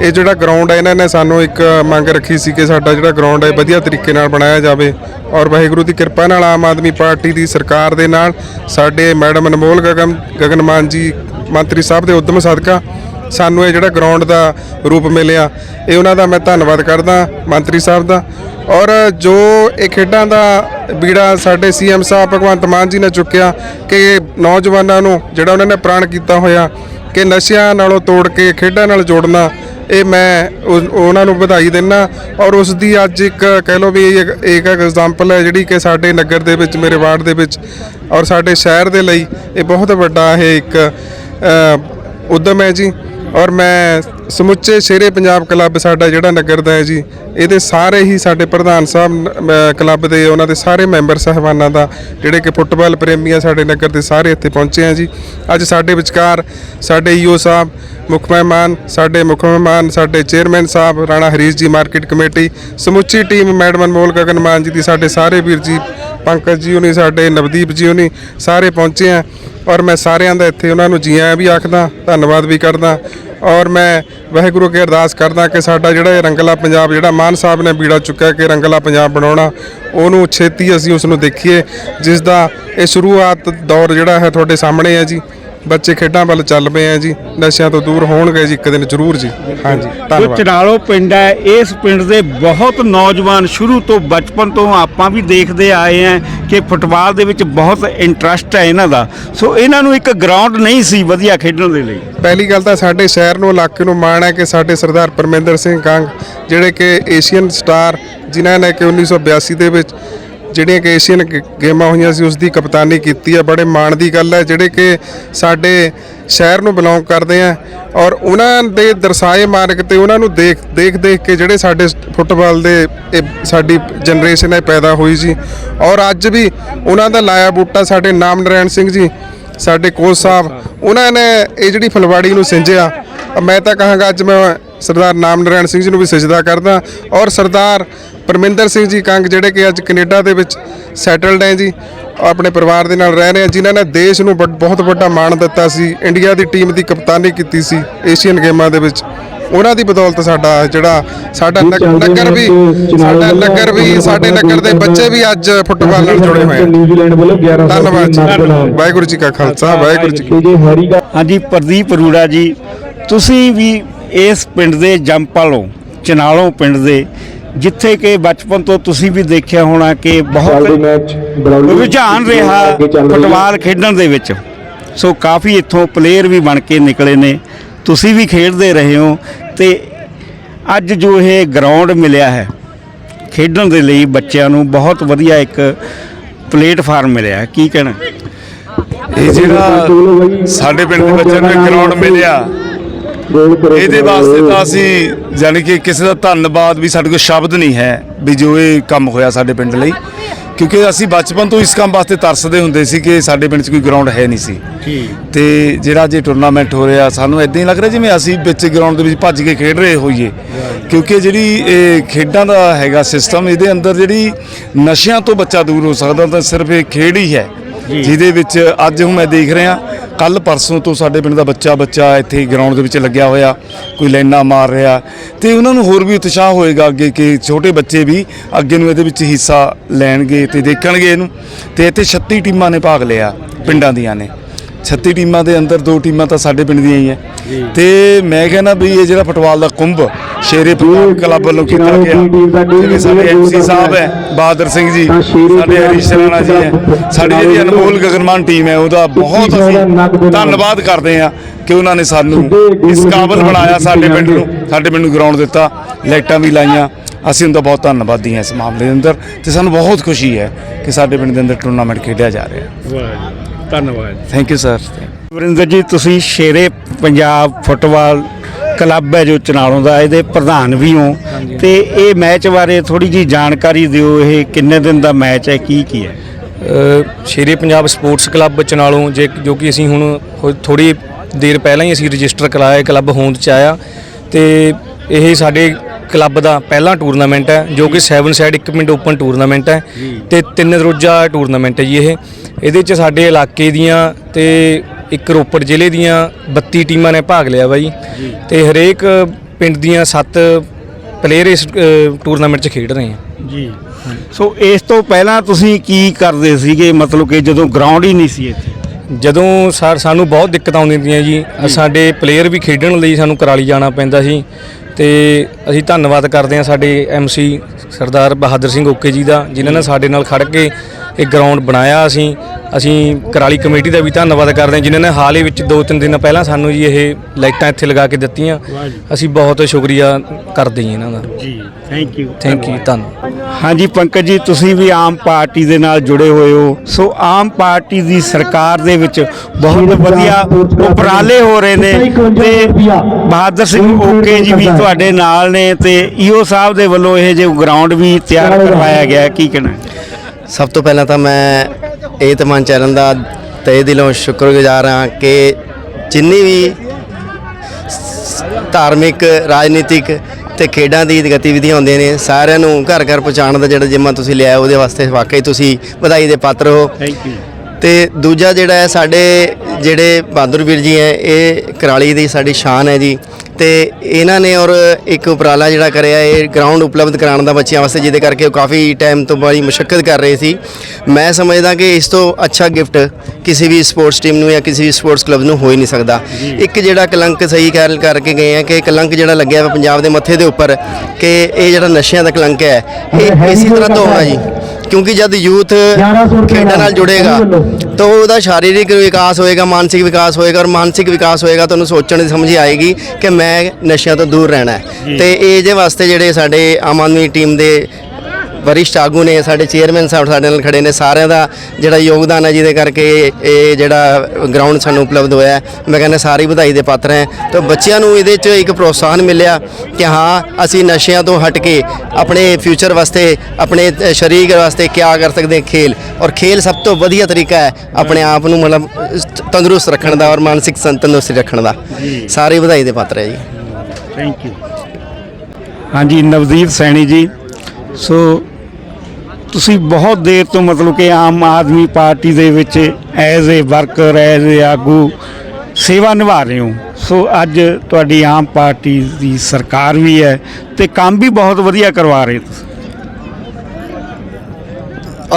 ਇਹ ਜਿਹੜਾ ਗਰਾਊਂਡ ਹੈ, ਇਹਨਾਂ ਨੇ ਸਾਨੂੰ ਇੱਕ ਮੰਗ ਰੱਖੀ ਸੀ ਕਿ ਸਾਡਾ ਜਿਹੜਾ ਗਰਾਊਂਡ ਹੈ ਵਧੀਆ ਤਰੀਕੇ ਨਾਲ ਬਣਾਇਆ ਜਾਵੇ। ਔਰ ਵਾਹਿਗੁਰੂ ਦੀ ਕਿਰਪਾ ਨਾਲ ਆਮ ਆਦਮੀ ਪਾਰਟੀ ਦੀ ਸਰਕਾਰ ਦੇ ਨਾਲ ਸਾਡੇ ਮੈਡਮ ਅਨਮੋਲ ਗਗਨ ਗਗਨਮਾਨ ਜੀ, ਮੰਤਰੀ ਸਾਹਿਬ ਦੇ ਉਦਮ ਸਦਕਾ ਸਾਨੂੰ ਇਹ ਜਿਹੜਾ ਗਰਾਊਂਡ ਦਾ ਰੂਪ ਮਿਲਿਆ, ਇਹ ਉਹਨਾਂ ਦਾ ਮੈਂ ਧੰਨਵਾਦ ਕਰਦਾ ਮੰਤਰੀ ਸਾਹਿਬ ਦਾ। ਔਰ ਜੋ ਇਹ ਖੇਡਾਂ ਦਾ ਬੀੜਾ ਸਾਡੇ ਸੀਐਮ ਸਾਹਿਬ, ਭਗਵੰਤ ਮਾਨ ਜੀ ਨੇ ਚੁੱਕਿਆ ਕਿ ਨੌਜਵਾਨਾਂ ਨੂੰ ਜਿਹੜਾ ਉਹਨਾਂ ਨੇ ਪ੍ਰਾਣ ਕੀਤਾ ਹੋਇਆ, ਕਿ ਨਸ਼ਿਆਂ ਨਾਲੋਂ ਤੋੜ ਕੇ ਖੇਡਾਂ ਨਾਲ ਜੋੜਨਾ ਇਹ ਮੈਂ ਉਹ- ਉਹਨਾਂ ਨੂੰ ਵਧਾਈ ਦਿੰਦਾ ਔਰ ਉਸ ਦੀ ਅੱਜ ਇੱਕ ਕਹਿ ਲਓ ਵੀ ਇਹ ਇੱਕ- ਐਗਜ਼ਾਮਪਲ ਹੈ ਜਿਹੜੀ ਕਿ ਸਾਡੇ ਨਗਰ ਦੇ ਵਿੱਚ ਮੇਰੇ ਵਾਰਡ ਦੇ ਵਿੱਚ ਔਰ ਸਾਡੇ ਸ਼ਹਿਰ ਦੇ ਲਈ ਇਹ ਬਹੁਤ ਵੱਡਾ ਇਹ ਇੱਕ ਅ, ਉਦਮ ਹੈ ਜੀ। ਔਰ ਮੈਂ ਸਮੁੱਚੇ ਸ਼ੇਰੇ ਪੰਜਾਬ ਕਲੱਬ ਸਾਡਾ ਜਿਹੜਾ ਨਗਰ ਦਾ ਹੈ ਜੀ, ਇਹਦੇ ਸਾਰੇ ਹੀ ਸਾਡੇ ਪ੍ਰਧਾਨ ਸਾਹਿਬ ਕਲੱਬ ਦੇ, ਉਹਨਾਂ ਦੇ ਸਾਰੇ ਮੈਂਬਰ ਸਾਹਿਬਾਨਾਂ ਦਾ, ਜਿਹੜੇ ਕਿ ਫੁੱਟਬਾਲ ਪ੍ਰੇਮੀ ਆ ਸਾਡੇ ਨਗਰ ਦੇ ਸਾਰੇ ਇੱਥੇ ਪਹੁੰਚੇ ਆ ਜੀ। ਅੱਜ ਸਾਡੇ ਵਿਚਕਾਰ ਸਾਡੇ ਈਓ ਸਾਹਿਬ, ਮੁੱਖ ਮਹਿਮਾਨ, ਸਾਡੇ ਮੁੱਖ ਮਹਿਮਾਨ, ਸਾਡੇ ਚੇਅਰਮੈਨ ਸਾਹਿਬ, ਰਾਣਾ ਹਰੀਸ਼ ਜੀ ਮਾਰਕੀਟ ਕਮੇਟੀ, ਸਮੁੱਚੀ ਟੀਮ ਮੈਡਮ ਅਨਮੋਲ ਗਗਨ ਮਾਨ ਜੀ ਦੀ, ਸਾਡੇ ਸਾਰੇ ਵੀਰ ਜੀ ਪੰਕਜ ਜੀ ਹੋਣੀ, ਸਾਡੇ ਨਵਦੀਪ ਜੀ ਹੋਣੀ, ਸਾਰੇ ਪਹੁੰਚੇ ਆ ਔਰ ਮੈਂ ਸਾਰਿਆਂ ਦਾ ਇੱਥੇ ਉਹਨਾਂ ਨੂੰ ਜੀ ਆਇਆਂ ਵੀ ਆਖਦਾ, ਧੰਨਵਾਦ ਵੀ ਕਰਦਾ ਔਰ ਮੈਂ ਵਾਹਿਗੁਰੂ ਅੱਗੇ ਅਰਦਾਸ ਕਰਦਾ ਕਿ ਸਾਡਾ ਜਿਹੜਾ ਇਹ ਰੰਗਲਾ ਪੰਜਾਬ, ਜਿਹੜਾ ਮਾਨ ਸਾਹਿਬ ਨੇ ਬੀੜਾ ਚੁੱਕਿਆ ਕਿ ਰੰਗਲਾ ਪੰਜਾਬ ਬਣਾਉਣਾ, ਉਹਨੂੰ ਛੇਤੀ ਅਸੀਂ ਉਸ ਨੂੰ ਦੇਖੀਏ ਜਿਸ ਦਾ ਇਹ ਸ਼ੁਰੂਆਤ ਦੌਰ ਜਿਹੜਾ ਹੈ ਤੁਹਾਡੇ ਸਾਹਮਣੇ ਹੈ ਜੀ। ਬੱਚੇ ਖੇਡਾਂ ਵੱਲ ਚੱਲ ਪਏ ਆ ਜੀ ਨਸ਼ਿਆਂ ਤੋਂ ਦੂਰ ਹੋਣਗੇ ਜੀ ਇੱਕ ਦਿਨ ਜ਼ਰੂਰ ਜੀ। ਹਾਂਜੀ ਜੋ ਧੰਨਵਾਦ ਚਨਾਲੋ ਪਿੰਡ ਹੈ ਇਸ ਪਿੰਡ ਦੇ ਬਹੁਤ ਨੌਜਵਾਨ ਸ਼ੁਰੂ ਤੋਂ ਬਚਪਨ ਤੋਂ ਆਪਾਂ ਵੀ ਦੇਖਦੇ ਆਏ ਆ ਕਿ ਫੁੱਟਬਾਲ ਦੇ ਵਿੱਚ ਬਹੁਤ ਇੰਟਰਸਟ ਹੈ ਇਹਨਾਂ ਦਾ। ਸੋ ਇਹਨਾਂ ਨੂੰ ਇੱਕ ਗਰਾਊਂਡ ਨਹੀਂ ਸੀ ਵਧੀਆ ਖੇਡਣ ਦੇ ਲਈ। ਪਹਿਲੀ ਗੱਲ ਤਾਂ ਸਾਡੇ ਸ਼ਹਿਰ ਨੂੰ ਇਲਾਕੇ ਨੂੰ ਮਾਣ ਹੈ ਕਿ ਸਾਡੇ ਸਰਦਾਰ ਪਰਮਿੰਦਰ ਸਿੰਘ ਕੰਗ ਜਿਹੜੇ ਕਿ ਏਸ਼ੀਅਨ ਸਟਾਰ ਜਿਨ੍ਹਾਂ ਨੇ ਕਿ 1982 ਦੇ ਵਿੱਚ ਜਿਹੜੀਆਂ ਕਿ ਏਸ਼ੀਅਨ ਗੇਮਾਂ ਹੋਈਆਂ ਸੀ ਉਸ ਦੀ ਕਪਤਾਨੀ ਕੀਤੀ ਹੈ ਬੜੇ ਮਾਣ ਦੀ ਗੱਲ ਹੈ ਜਿਹੜੇ ਕਿ ਸਾਡੇ ਸ਼ਹਿਰ ਨੂੰ ਬਿਲੋਂਗ ਕਰਦੇ ਆ। ਔਰ ਉਹਨਾਂ ਦੇ ਦਰਸਾਏ ਮਾਰਗ ਤੇ ਉਹਨਾਂ ਨੂੰ ਦੇਖ ਦੇਖ ਦੇਖ ਕੇ ਜਿਹੜੇ ਸਾਡੇ ਫੁੱਟਬਾਲ ਦੇ ਇਹ ਸਾਡੀ ਜਨਰੇਸ਼ਨ ਹੈ ਪੈਦਾ ਹੋਈ ਜੀ ਔਰ ਅੱਜ ਵੀ ਉਹਨਾਂ ਦਾ ਲਾਇਆ ਬੂਟਾ ਸਾਡੇ ਨਾਮ ਨਰੈਣ ਸਿੰਘ ਜੀ, ਸਾਡੇ ਕੋਚ ਸਾਹਿਬ, ਉਹਨਾਂ ਨੇ ਇਹ ਜਿਹੜੀ ਫਲਵਾੜੀ ਨੂੰ ਸਿੰਜਿਆ। ਮੈਂ ਤਾਂ ਕਹਾਂਗਾ, ਅੱਜ ਮੈਂ ਸਰਦਾਰ ਨਾਮ ਨਰੈਣ ਸਿੰਘ ਜੀ ਨੂੰ ਵੀ ਸਜਦਾ ਕਰਦਾ ਔਰ ਸਰਦਾਰ ਪਰਮਿੰਦਰ ਸਿੰਘ ਜੀ ਕੰਗ ਜਿਹੜੇ ਕਿ ਅੱਜ ਕੈਨੇਡਾ ਦੇ ਵਿੱਚ ਸੈਟਲਡ ਹੈ ਜੀ ਆਪਣੇ ਪਰਿਵਾਰ ਦੇ ਨਾਲ ਰਹਿ ਰਹੇ ਆ ਜਿਨ੍ਹਾਂ ਨੇ ਦੇਸ਼ ਨੂੰ ਬਹੁਤ ਵੱਡਾ ਮਾਣ ਦਿੱਤਾ ਸੀ ਇੰਡੀਆ ਦੀ ਟੀਮ ਦੀ ਕਪਤਾਨੀ ਕੀਤੀ ਸੀ ਏਸ਼ੀਅਨ ਗੇਮਾਂ ਦੇ ਵਿੱਚ। ਉਹਨਾਂ ਦੀ ਬਦੌਲਤ ਸਾਡਾ ਜਿਹੜਾ ਸਾਡਾ ਨਗ- ਨਗਰ ਵੀ ਸਾਡਾ ਨਗਰ ਵੀ ਸਾਡੇ ਨਗਰ ਦੇ ਬੱਚੇ ਵੀ ਅੱਜ ਫੁੱਟਬਾਲ ਨਾਲ ਜੁੜੇ ਹੋਏ ਆ। ਨਿਊਜ਼ੀਲੈਂਡ ਵੱਲੋਂ 11 ਧੰਨਵਾਦ ਜੀ। ਵਾਹਿਗੁਰੂ ਜੀ ਕਾ ਖਾਲਸਾ ਵਾਹਿਗੁਰੂ ਜੀ ਕੀ ਜੇ ਹੈਰੀ ਦਾ ਹਾਂਜੀ ਪ੍ਰਦੀਪ ਅਰੂੜਾ ਜੀ ਤੁਸੀਂ ਵੀ ਇਸ ਪਿੰਡ ਦੇ ਜੰਪਾਲੋਂ ਚਨਾਲੋਂ ਪਿੰਡ ਦੇ ਜਿੱਥੇ ਕਿ ਬਚਪਨ ਤੋਂ ਤੁਸੀਂ ਵੀ ਦੇਖਿਆ ਹੋਣਾ ਕਿ ਬਹੁਤ ਰੁਝਾਨ ਰਿਹਾ। ਫੁੱਟਬਾਲ ਖੇਡਣ ਦੇ ਵਿੱਚ ਸੋ ਕਾਫੀ ਇੱਥੋਂ ਪਲੇਅਰ ਵੀ ਬਣ ਕੇ ਨਿਕਲੇ ਨੇ ਤੁਸੀਂ ਵੀ ਖੇਡਦੇ ਰਹੇ ਹੋ ਤੇ ਅੱਜ ਜੋ ਇਹ ਗਰਾਊਂਡ ਮਿਲਿਆ ਹੈ ਖੇਡਣ ਦੇ ਲਈ ਬੱਚਿਆਂ ਨੂੰ ਬਹੁਤ ਵਧੀਆ ਇੱਕ ਪਲੇਟਫਾਰਮ ਮਿਲਿਆ। ਕੀ ਕਹਿਣਾ ਇਹ ਜਿਹੜਾ ਸਾਡੇ ਪਿੰਡ ਦੇ ਬੱਚਿਆਂ ਨੂੰ ਗਰਾਊਂਡ ਮਿਲਿਆ ਇਹਦੇ ਵਾਸਤੇ ਤਾਂ ਅਸੀਂ ਯਾਨੀ ਕਿ ਕਿਸੇ ਦਾ ਧੰਨਵਾਦ ਵੀ ਸਾਡੇ ਕੋਲ ਸ਼ਬਦ ਨਹੀਂ ਹੈ ਵੀ ਜੋ ਇਹ ਕੰਮ ਹੋਇਆ ਸਾਡੇ ਪਿੰਡ ਲਈ। ਕਿਉਂਕਿ ਅਸੀਂ ਬਚਪਨ ਤੋਂ ਇਸ ਕੰਮ ਵਾਸਤੇ ਤਰਸਦੇ ਹੁੰਦੇ ਸੀ ਕਿ ਸਾਡੇ ਪਿੰਡ 'ਚ ਕੋਈ ਗਰਾਊਂਡ ਹੈ ਨਹੀਂ ਸੀ। ਤੇ ਜਿਹੜਾ ਜੇ ਟੂਰਨਾਮੈਂਟ ਹੋ ਰਿਹਾ ਸਾਨੂੰ ਇਦਾਂ ਹੀ ਲੱਗ ਰਿਹਾ ਜਿਵੇਂ ਅਸੀਂ ਵਿੱਚ ਗਰਾਊਂਡ ਦੇ ਵਿੱਚ ਭੱਜ ਕੇ ਖੇਡ ਰਹੇ ਹੋਈਏ। ਕਿਉਂਕਿ ਜਿਹੜੀ ਇਹ ਖੇਡਾਂ ਦਾ ਹੈਗਾ ਸਿਸਟਮ ਇਹਦੇ ਅੰਦਰ ਜਿਹੜੀ ਨਸ਼ਿਆਂ ਤੋਂ ਬੱਚਾ ਦੂਰ ਹੋ ਸਕਦਾ ਤਾਂ ਸਿਰਫ ਇਹ ਖੇਡ ਹੀ ਹੈ। ਜਿਹਦੇ ਵਿੱਚ ਅੱਜ ਹੁਣ ਮੈਂ ਦੇਖ ਰਿਹਾ ਕੱਲ ਪਰਸੋਂ ਤੋਂ ਸਾਡੇ ਪਿੰਡ ਦਾ ਬੱਚਾ ਬੱਚਾ ਇੱਥੇ ਗਰਾਊਂਡ ਦੇ ਵਿੱਚ ਲੱਗਿਆ ਹੋਇਆ, ਕੋਈ ਲਾਈਨਾਂ ਮਾਰ ਰਿਹਾ। ਤੇ ਉਹਨਾਂ ਨੂੰ ਹੋਰ ਵੀ ਉਤਸ਼ਾਹ ਹੋਏਗਾ ਅੱਗੇ ਕਿ ਛੋਟੇ ਬੱਚੇ ਵੀ ਅੱਗੇ ਨੂੰ ਇਹਦੇ ਵਿੱਚ ਹਿੱਸਾ ਲੈਣਗੇ ਤੇ ਦੇਖਣਗੇ ਇਹਨੂੰ। ਤੇ ਇੱਥੇ 36 ਟੀਮਾਂ ਨੇ ਭਾਗ ਲਿਆ ਪਿੰਡਾਂ ਦੀਆਂ ਨੇ। 36 ਟੀਮਾਂ ਦੇ ਅੰਦਰ ਦੋ ਟੀਮਾਂ ਤਾਂ ਸਾਡੇ ਪਿੰਡ ਦੀਆਂ ਹੀ ਹੈ ਤੇ ਮੈਂ ਕਹਿੰਦਾ ਵੀ ਇਹ ਜਿਹੜਾ ਫੁੱਟਬਾਲ ਦਾ ਕੁੰਭ ਸ਼ੇਰੇ ਪੰਜਾਬ ਕਲੱਬ ਵੱਲੋਂ ਕੀਤਾ ਗਿਆ ਜਿਵੇਂ ਸਾਡੇ ਐਮਸੀ ਸਾਹਿਬ ਹੈ ਬਹਾਦਰ ਸਿੰਘ ਜੀ ਸਾਡੇ ਹਰੀਸ਼ ਰਾਣਾ ਜੀ ਹੈ ਸਾਡੀ ਜਿਹੜੀ ਅਨਮੋਲ ਗਗਨਮਾਨ ਟੀਮ ਹੈ ਉਹਦਾ ਬਹੁਤ ਅਸੀਂ ਧੰਨਵਾਦ ਕਰਦੇ ਹਾਂ ਕਿ ਉਹਨਾਂ ਨੇ ਸਾਨੂੰ ਇਸ ਕਾਬਲ ਬਣਾਇਆ ਸਾਡੇ ਪਿੰਡ ਨੂੰ ਸਾਡੇ ਪਿੰਡ ਨੂੰ ਗਰਾਊਂਡ ਦਿੱਤਾ ਲਾਈਟਾਂ ਵੀ ਲਾਈਆਂ ਅਸੀਂ ਉਹਦਾ ਬਹੁਤ ਧੰਨਵਾਦੀ ਹਾਂ ਇਸ ਮਾਮਲੇ ਦੇ ਅੰਦਰ ਤੇ ਸਾਨੂੰ ਬਹੁਤ ਖੁਸ਼ੀ ਹੈ ਕਿ ਸਾਡੇ ਪਿੰਡ ਦੇ ਅੰਦਰ ਟੂਰਨਾਮੈਂਟ ਖੇਡਿਆ ਜਾ ਰਿਹਾ ਧੰਨਵਾਦ ਥੈਂਕ ਯੂ ਸਰ ਵਰਿੰਦਰ ਜੀ ਤੁਸੀਂ ਸ਼ੇਰੇ ਪੰਜਾਬ ਫੁੱਟਬਾਲ ਕਲੱਬ ਹੈ ਜੋ ਚਨਾਲੋਂ ਦਾ ਇਹਦੇ ਪ੍ਰਧਾਨ ਵੀ ਹੋ। ਤੇ ਇਹ ਮੈਚ ਬਾਰੇ ਥੋੜੀ ਜੀ ਜਾਣਕਾਰੀ ਦਿਓ ਇਹ ਕਿੰਨੇ ਦਿਨ ਦਾ ਮੈਚ ਹੈ ਕੀ ਕੀ ਹੈ? ਅ, ਸ਼ੇਰੇ ਪੰਜਾਬ ਸਪੋਰਟਸ ਕਲੱਬ ਚਨਾਲੋਂ ਜੇ ਜੋ ਕਿ ਅਸੀਂ ਹੁਣ ਥੋੜੀ ਦੇਰ ਪਹਿਲਾਂ ਹੀ ਅਸੀਂ ਰਜਿਸਟਰ ਕਰਾਇਆ ਕਲੱਬ ਹੋਂਦ ਚ ਆਇਆ। ਤੇ ਇਹ ਸਾਡੇ ਕਲੱਬ ਦਾ ਪਹਿਲਾ ਟੂਰਨਾਮੈਂਟ ਹੈ ਜੋ ਕਿ 7 ਸਾਈਡ 1 ਮਿੰਟ ਓਪਨ ਟੂਰਨਾਮੈਂਟ ਹੈ ਤੇ ਤਿੰਨ ਰੋਜ਼ਾ ਟੂਰਨਾਮੈਂਟ ਹੈ ਜੀ ਇਹ। ਇਹਦੇ ਚ ਸਾਡੇ ਇਲਾਕੇ ਦੀਆਂ ਤੇ ਇੱਕ ਰੋਪੜ ਜ਼ਿਲ੍ਹੇ ਦੀਆਂ 32 ਟੀਮਾਂ ਨੇ ਭਾਗ ਲਿਆ ਬਾਈ। ਤੇ ਹਰੇਕ ਪਿੰਡ ਦੀਆਂ 7 ਪਲੇਅਰ ਇਸ ਟੂਰਨਾਮੈਂਟ 'ਚ ਖੇਡ ਰਹੇ ਆ। ਜੀ। ਸੋ ਇਸ ਤੋਂ ਪਹਿਲਾਂ ਤੁਸੀਂ ਕੀ ਕਰਦੇ ਸੀਗੇ? ਮਤਲਬ ਕਿ ਜਦੋਂ ਗਰਾਊਂਡ ਹੀ ਨਹੀਂ ਸੀ ਇੱਥੇ? ਜਦੋਂ ਸਾ- ਸਾਨੂੰ ਬਹੁਤ ਦਿੱਕਤਾਂ ਆਉਂਦੀਆਂ ਜੀ। ਸਾਡੇ ਪਲੇਅਰ ਵੀ ਖੇਡਣ ਲਈ ਸਾਨੂੰ ਕਰਾਲੀ ਜਾਣਾ ਪੈਂਦਾ ਸੀ। ਤੇ ਅਸੀਂ ਧੰਨਵਾਦ ਕਰਦੇ ਹਾਂ ਸਾਡੇ ਐਮਸੀ ਸਰਦਾਰ ਬਹਾਦਰ ਸਿੰਘ ਓਕੇ ਜੀ ਦਾ, ਜਿਨ੍ਹਾਂ ਨੇ ਸਾਡੇ ਨਾਲ ਖੜ ਕੇ ਇਹ ਗਰਾਊਂਡ ਬਣਾਇਆ ਅਸੀਂ। ਅਸੀਂ ਕਰਾਲੀ ਕਮੇਟੀ ਦਾ ਵੀ ਧੰਨਵਾਦ ਕਰਦੇ ਹਾਂ ਜਿਨ੍ਹਾਂ ਨੇ ਹਾਲ ਹੀ ਵਿੱਚ 2-3 ਦਿਨ ਪਹਿਲਾਂ ਸਾਨੂੰ ਜੀ ਇਹ ਲਾਈਟਾਂ ਇੱਥੇ ਲਗਾ ਕੇ ਦਿੱਤੀਆਂ। ਅਸੀਂ ਬਹੁਤ ਸ਼ੁਕਰੀਆ ਕਰਦੇ ਹਾਂ ਇਹਨਾਂ ਦਾ। ਜੀ ਥੈਂਕ ਯੂ ਥੈਂਕ ਯੂ ਧੰਨਵਾਦ ਹਾਂਜੀ ਪੰਕਜ ਜੀ ਤੁਸੀਂ ਵੀ ਆਮ ਪਾਰਟੀ ਦੇ ਨਾਲ ਜੁੜੇ ਹੋਏ ਹੋ। ਸੋ ਆਮ ਪਾਰਟੀ ਦੀ ਸਰਕਾਰ ਦੇ ਵਿੱਚ ਬਹੁਤ ਵਧੀਆ ਉਪਰਾਲੇ ਹੋ ਰਹੇ ਨੇ ਤੇ ਬਹਾਦਰ ਸਿੰਘ ਓਕੇ ਜੀ ਵੀ ਤੁਹਾਡੇ ਨਾਲ ਨੇ ਤੇ ਈਓ ਸਾਹਿਬ ਦੇ ਵੱਲੋਂ ਇਹ ਜੇ ਗਰਾਊਂਡ ਵੀ ਤਿਆਰ ਕਰਵਾਇਆ ਗਿਆ। ਕੀ ਕਹਿਣਾ ਸਭ ਤੋਂ ਪਹਿਲਾਂ ਤਾਂ ਮੈਂ ਇਹ ਤਮਾਨ ਚੈਨਲ ਦਾ ਤਹਿ ਦਿਲੋਂ ਸ਼ੁਕਰਗੁਜ਼ਾਰ ਹਾਂ ਕਿ ਜਿੰਨੀ ਵੀ ਧਾਰਮਿਕ, ਰਾਜਨੀਤਿਕ ਤੇ ਖੇਡਾਂ ਦੀ ਗਤੀਵਿਧੀਆਂ ਹੁੰਦੀਆਂ ਨੇ, ਸਾਰਿਆਂ ਨੂੰ ਘਰ ਘਰ ਪਹੁੰਚਾਉਣ ਦਾ ਜਿਹੜਾ ਜਿੰਮਾ ਤੁਸੀਂ ਲਿਆ ਉਹਦੇ ਵਾਸਤੇ ਵਾਕਈ ਤੁਸੀਂ ਵਧਾਈ ਦੇ ਪਾਤਰ ਹੋ। ਥੈਂਕ ਯੂ ਤੇ ਦੂਜਾ ਜਿਹੜਾ ਹੈ ਸਾਡੇ ਜਿਹੜੇ ਬਹਾਦਰ ਵੀਰ ਜੀ ਹੈ ਇਹ ਕਰਾਲੀ ਦੀ ਸਾਡੀ ਸ਼ਾਨ ਹੈ ਜੀ। ਤੇ ਇਹਨਾਂ ਨੇ ਔਰ ਇੱਕ ਉਪਰਾਲਾ ਜਿਹੜਾ ਕਰਿਆ ਇਹ ਗਰਾਊਂਡ ਉਪਲਬਧ ਕਰਾਉਣ ਦਾ ਬੱਚਿਆਂ ਵਾਸਤੇ ਜਿਹਦੇ ਕਰਕੇ ਉਹ ਕਾਫੀ ਟਾਈਮ ਤੋਂ ਬੜੀ ਮੁਸ਼ਕਲ ਕਰ ਰਹੇ ਸੀ। ਮੈਂ ਸਮਝਦਾ ਕਿ ਇਸ ਤੋਂ ਅੱਛਾ ਗਿਫਟ ਕਿਸੇ ਵੀ ਸਪੋਰਟਸ ਟੀਮ ਨੂੰ ਜਾਂ ਕਿਸੇ ਵੀ ਸਪੋਰਟਸ ਕਲੱਬ ਨੂੰ ਹੋ ਹੀ ਨਹੀਂ ਸਕਦਾ। ਇੱਕ ਜਿਹੜਾ ਕਲੰਕ ਸਹੀ ਕਰ ਕਰਕੇ ਗਏ ਆ ਕਿ ਕਲੰਕ ਜਿਹੜਾ ਲੱਗਿਆ ਪੰਜਾਬ ਦੇ ਮੱਥੇ ਦੇ ਉੱਪਰ ਕਿ ਇਹ ਜਿਹੜਾ ਨਸ਼ਿਆਂ ਦਾ ਕਲੰਕ ਹੈ ਇਹ ਇਸੇ ਤਰ੍ਹਾਂ ਧੋਣਾ ਜੀ। ਕਿਉਂਕਿ ਜਦ ਯੂਥ ਖੇਡਾਂ ਨਾਲ ਜੁੜੇਗਾ ਤਾਂ ਉਹਦਾ ਸ਼ਾਰੀਰਿਕ ਵਿਕਾਸ ਹੋਏਗਾ ਮਾਨਸਿਕ ਵਿਕਾਸ ਹੋਏਗਾ ਔਰ ਮਾਨਸਿਕ ਵਿਕਾਸ ਹੋਏਗਾ ਤਾਂ ਉਹਨੂੰ ਸੋਚਣ ਦੀ ਸਮਝ ਆਏਗੀ ਕਿ ਮੈਂ ਨਸ਼ਿਆਂ ਤੋਂ ਦੂਰ ਰਹਿਣਾ ਹੈ। ਤੇ ਇਹ ਜੇ ਵਾਸਤੇ ਜਿਹੜੇ ਸਾਡੇ ਆਮ ਆਦਮੀ ਟੀਮ ਦੇ ਵਰਿਸ਼ਟ ਆਗੂ ਨੇ ਸਾਡੇ ਚੇਅਰਮੈਨ ਸਾਹਿਬ ਸਾਡੇ ਨਾਲ ਖੜੇ ਨੇ ਸਾਰਿਆਂ ਦਾ ਜਿਹੜਾ ਯੋਗਦਾਨ ਹੈ ਜਿਹਦੇ ਕਰਕੇ ਇਹ ਜਿਹੜਾ ਗਰਾਊਂਡ ਸਾਨੂੰ ਉਪਲਬਧ ਹੋਇਆ ਮੈਂ ਕਹਿੰਦਾ ਸਾਰੀ ਵਧਾਈ ਦੇ ਪਾਤਰ ਹੈ। ਤਾਂ ਬੱਚਿਆਂ ਨੂੰ ਇਹਦੇ 'ਚ ਇੱਕ ਪ੍ਰੋਤਸਾਹਨ ਮਿਲਿਆ ਕਿ ਹਾਂ ਅਸੀਂ ਨਸ਼ਿਆਂ ਤੋਂ ਹਟ ਕੇ ਆਪਣੇ ਫਿਊਚਰ ਵਾਸਤੇ ਆਪਣੇ ਸਰੀਰ ਵਾਸਤੇ ਕੀ ਕਰ ਸਕਦੇ ਹਾਂ ਖੇਲ। ਔਰ ਖੇਲ ਸਭ ਤੋਂ ਵਧੀਆ ਤਰੀਕਾ ਹੈ ਆਪਣੇ ਆਪ ਨੂੰ ਮਤਲਬ ਤੰਦਰੁਸਤ ਰੱਖਣ ਦਾ ਔਰ ਮਾਨਸਿਕ ਤੰਦਰੁਸਤੀ ਰੱਖਣ ਦਾ। ਸਾਰੇ ਵਧਾਈ ਦੇ ਪਾਤਰ ਹੈ ਜੀ। ਥੈਂਕ ਯੂ ਹਾਂਜੀ ਨਵਦੀਪ ਸੈਣੀ ਜੀ। ਸੋ ਤੁਸੀਂ ਬਹੁਤ ਦੇਰ ਤੋਂ ਮਤਲਬ ਕਿ ਆਮ ਆਦਮੀ ਪਾਰਟੀ ਦੇ ਵਿੱਚ as a worker as a ਆਗੂ ਸੇਵਾ ਨਿਭਾ ਰਹੇ ਹੋ। ਸੋ ਅੱਜ ਤੁਹਾਡੀ ਆਮ ਪਾਰਟੀ ਦੀ ਸਰਕਾਰ ਵੀ ਹੈ ਤੇ ਕੰਮ ਵੀ ਬਹੁਤ ਵਧੀਆ ਕਰਵਾ ਰਹੇ ਤੁਸੀਂ।